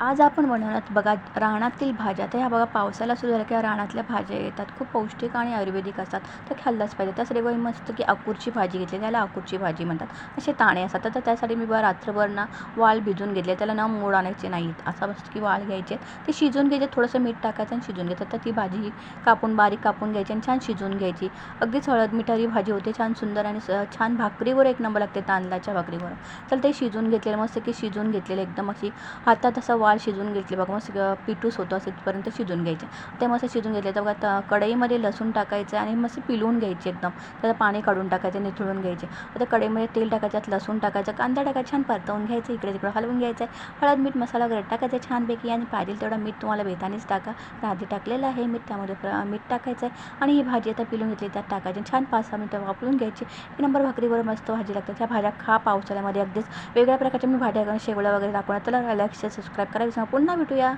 आज आपण बनवणार बघा रानातील भाज्या. तर ह्या बघा पावसाला सुरू झाल्या किंवा रानातल्या भाज्या येतात. खूप पौष्टिक आणि आयुर्वेदिक असतात. तर खाल्लाच पाहिजे. त्यासाठी बघा मस्त की अकूरची भाजी घेतली. त्याला अकूरची भाजी म्हणतात. असे ताणे असतात. तर त्यासाठी मी बघा रात्रभर ना वाल भिजून घेतले. त्याला ना मोड आणायचे नाहीत. असा मस्त की वाल घ्यायचे. ते शिजून घ्यायचे. थोडंसं मीठ टाकायचं आणि शिजून घ्यायचं. तर ती भाजी कापून बारीक कापून घ्यायची आणि छान शिजून घ्यायची. अगदीच हळद मिठारी भाजी होते. छान सुंदर आणि स- छान भाकरीवर एक नंबर लागते तांदळाच्या भाकरीवर. तर ते शिजून घेतलेलं मस्त की शिजून घेतलेलं एकदम अशी हातात असं वाल शिजून घेतले बघा मस्त पिठूस होतो असं तिथपर्यंत शिजून घ्यायचे. ते मस्त शिजून घेतले. तर बघा त- कढईमध्ये लसूण टाकायचं आणि मस्त पिलवून घ्यायचे एकदम. त्याचं पाणी काढून टाकायचं निथळून घ्यायचे. आता कढईमध्ये तेल टाकायचं लसूण टाकायचं कांदा टाकायचं छान परतवून घ्यायचं इकडे तिकडे हलवून घ्यायचं हळद मीठ मसाला वगैरे टाकायचं छानपैकी आणि पाहिजे तेवढा मीठ तुम्हाला बेतानीच टाका. तर आधी टाकलेलं आहे मीठ त्यामध्ये प्र- मीठ टाकायचं आहे आणि ही भाजी आता पिलून घेतली त्यात टाकायची छान पाच सहा मिनटं वापरून घ्यायची. एक नंबर भाकरीवर मस्त भाजी लागते त्या भाज्या खा पावसाळ्यामध्ये. अगदीच वेगळ्या प्रकारच्या मी भाज्या शेवळ्या वगैरे दाखवणार त्याला लाईक सबस्क्राईब अकरा वीसला पुन्हा भेटूया.